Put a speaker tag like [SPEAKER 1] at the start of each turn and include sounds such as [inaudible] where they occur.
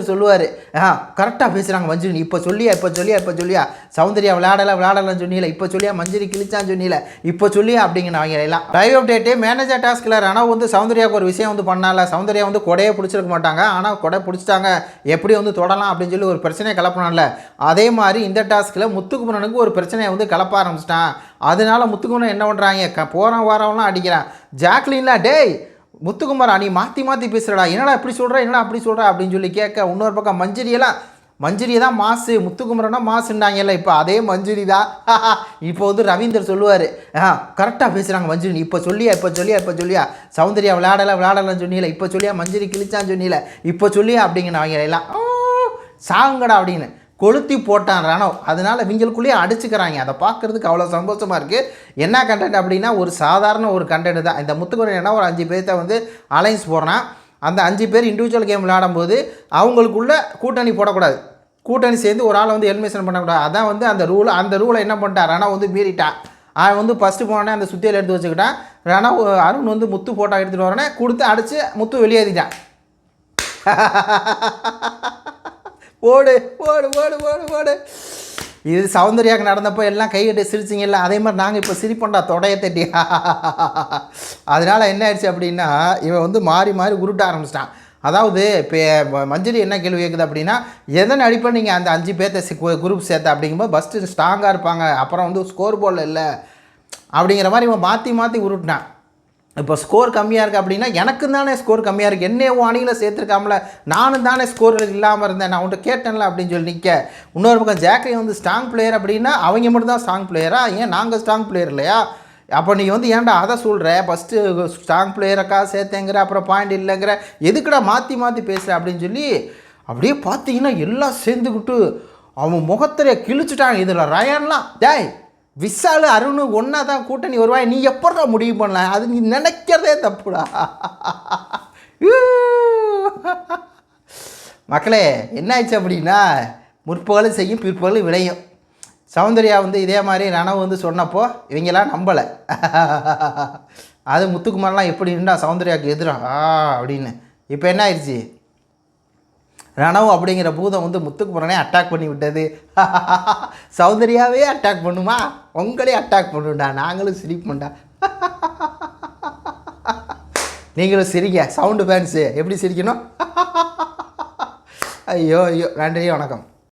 [SPEAKER 1] சொல்லுவார். ஆ கரெக்டாக பேசுகிறாங்க மஞ்சள் இப்போ சொல்லியா இப்போ சொல்லியா இப்போ சொல்லியா? சௌந்தர்யா விளையாடலாம் விளையாடலாம் சொன்னீல இப்போ சொல்லியா? மஞ்சரி கிழிச்சான்னு சொன்னீல இப்போ சொல்லியா அப்படிங்கிற அவங்க எல்லாம் லைவ் அப்டேட்டு மேனேஜர் டாஸ்கில் ஆனால் வந்து சௌந்தர்யாவுக்கு ஒரு விஷயம் வந்து பண்ணால. சௌந்தர்யா வந்து கொடையை பிடிச்சிருக்க மாட்டாங்க. ஆனால் கொடை பிடிச்சிட்டாங்க. எப்படி வந்து தொடலாம் அப்படின்னு சொல்லி ஒரு பிரச்சனையை கிளப்பினால அதே மாதிரி இந்த டாஸ்கில் முத்துக்குமரனுக்கு ஒரு பிரச்சனையை வந்து கிளப்ப ஆரம்பிச்சிட்டான். அதனால முத்துக்குமரன் என்ன பண்ணுறாங்க க போகிற வாரம்லாம் அடிக்கிறான். ஜாக்லின்ல டேய் முத்துக்குமாரா நீ மாற்றி மாற்றி பேசுகிறடா என்னடா இப்படி சொல்கிற என்னடா அப்படி சொல்கிற அப்படின்னு சொல்லி கேட்க இன்னொரு பக்கம் மஞ்சரியெல்லாம் மஞ்சரி தான் மாசு முத்துக்குமரனா மாசுன்னாங்கல்ல இப்போ. அதே மஞ்சுரி தான் [laughs] இப்போ வந்து ரவீந்தர் சொல்லுவார். ஆ கரெக்டாக பேசுகிறாங்க மஞ்சுரி இப்போ சொல்லியா இப்போ சொல்லியா இப்போ சொல்லியா? சௌந்தர்யா விளையாடலை விளையாடலன்னு சொன்னீல. இப்போ சொல்லியா மஞ்சிரி கிழிச்சான்னு சொன்னீல. இப்போ சொல்லியா அப்படிங்கிற அவங்க எல்லாம் சாகுங்கடா அப்படின்னு. கொளுத்தி போட்டான் ரணவ் அதனால் இவங்களுக்குள்ளேயே அடிச்சுக்கிறாங்க. அதை பார்க்குறதுக்கு அவ்வளோ சந்தோஷமாக இருக்குது என்ன கண்டென்ட் அப்படின்னா ஒரு சாதாரண ஒரு கண்டென்ட் தான். இந்த முத்துக்குறன் என்ன ஒரு அஞ்சு பேர்த்த வந்து அலைன்ஸ் போடுறான். அந்த அஞ்சு பேர் இண்டிவிஜுவல் கேம் விளையாடும்போது அவங்களுக்குள்ள கூட்டணி போடக்கூடாது. கூட்டணி சேர்ந்து ஒரு ஆளை வந்து எலிமினேஷன் பண்ணக்கூடாது. அதான் வந்து அந்த ரூல் அந்த ரூலை என்ன பண்ணிட்டான்? ரணவ் வந்து மீறிட்டான். அவன் வந்து ஃபஸ்ட்டு போனே அந்த சுத்தியில் எடுத்து வச்சுக்கிட்டான். ரணவ் அருண் வந்து முத்து போட்டோ எடுத்துகிட்டு வரனே கொடுத்து அடித்து முத்து வெளியேறிட்டான் [laughs] ஓடு ஓடு ஓடு ஓடு ஓடு. இது சௌந்தர்யாவுக்கு நடந்தப்போ எல்லாம் கையிட்டு சிரிச்சிங்கல்ல அதே மாதிரி நாங்கள் இப்போ சிரிப்போண்டா தொடைய தட்டி. [laughs] அதனால் என்ன ஆயிடுச்சு அப்படின்னா இவன் வந்து மாறி மாறி உருட்ட ஆரம்பிச்சிட்டான். அதாவது இப்போ மஞ்சரி என்ன கேள்வி கேட்குது அப்படின்னா எதன் அடிப்படை நீங்கள் அந்த அஞ்சு பேர்த்த குரூப் சேர்த்த அப்படிங்கும்போது ஃபஸ்ட்டு ஸ்ட்ராங்காக இருப்பாங்க அப்புறம் வந்து ஸ்கோர் போர்டில் இல்லை அப்படிங்கிற மாதிரி இவன் மாற்றி மாற்றி உருட்டினான். இப்போ ஸ்கோர் கம்மியாக இருக்குது அப்படின்னா எனக்கு தானே ஸ்கோர் கம்மியாக இருக்குது என்னையோ அணியில் சேர்த்துருக்காமல நானும் தானே ஸ்கோர் இல்லாமல் இருந்தேன். நான் உன்ட்ட கேட்டேன்ல அப்படின்னு சொல்லி நிற்க இன்னொரு பக்கம் ஜாக்கரி வந்து ஸ்ட்ராங் பிளேயர் அப்படின்னா அவங்க மட்டும் தான் ஸ்ட்ராங் பிளேயரா ஏன் நாங்கள் ஸ்ட்ராங் பிளேயர் இல்லையா? அப்போ நீ வந்து ஏன்டா அதை சொல்கிற ஃபஸ்ட்டு ஸ்ட்ராங் பிளேயரக்கா சேர்த்தேங்கிற அப்புறம் பாயிண்ட் இல்லைங்கிற எதுக்குடா மாற்றி மாற்றி பேசுகிற அப்படின்னு சொல்லி அப்படியே பார்த்தீங்கன்னா எல்லாம் சேர்ந்துக்கிட்டு அவன் முகத்திலே கிழிச்சிட்டாங்க இதில் ரயான்லாம் டேய் விசாலு அருண் ஒன்றா தான் கூட்டணி வருவாய். நீ எப்படா முடிவு பண்ணல அது நீ நினைக்கிறதே தப்புடா. மக்களே என்ன ஆயிடுச்சு அப்படின்னா முற்பகலும் செய்யும் பிற்பகலும் விளையும். சௌந்தர்யா வந்து இதே மாதிரி நனவு வந்து சொன்னப்போ இவங்கெல்லாம் நம்பலை. அது முத்துக்குமார்லாம் எப்படி இருந்தால் சௌந்தர்யாவுக்கு எதிராக அப்படின்னு. இப்போ என்ன ஆயிடுச்சு? ரணவ் அப்படிங்கிற பூதம் வந்து முத்துக்குமரனே அட்டாக் பண்ணி விட்டது. [laughs] சௌந்தர்யாவே அட்டாக் பண்ணுமா? உங்களே அட்டாக் பண்ணுண்டா. நாங்களும் சிரிப்போண்டா. [laughs] நீங்களும் சிரிங்க. சவுண்டு ஃபேன்ஸு எப்படி சிரிக்கணும்? [laughs] ஐயோ ஐயோ. நன்றி வணக்கம்.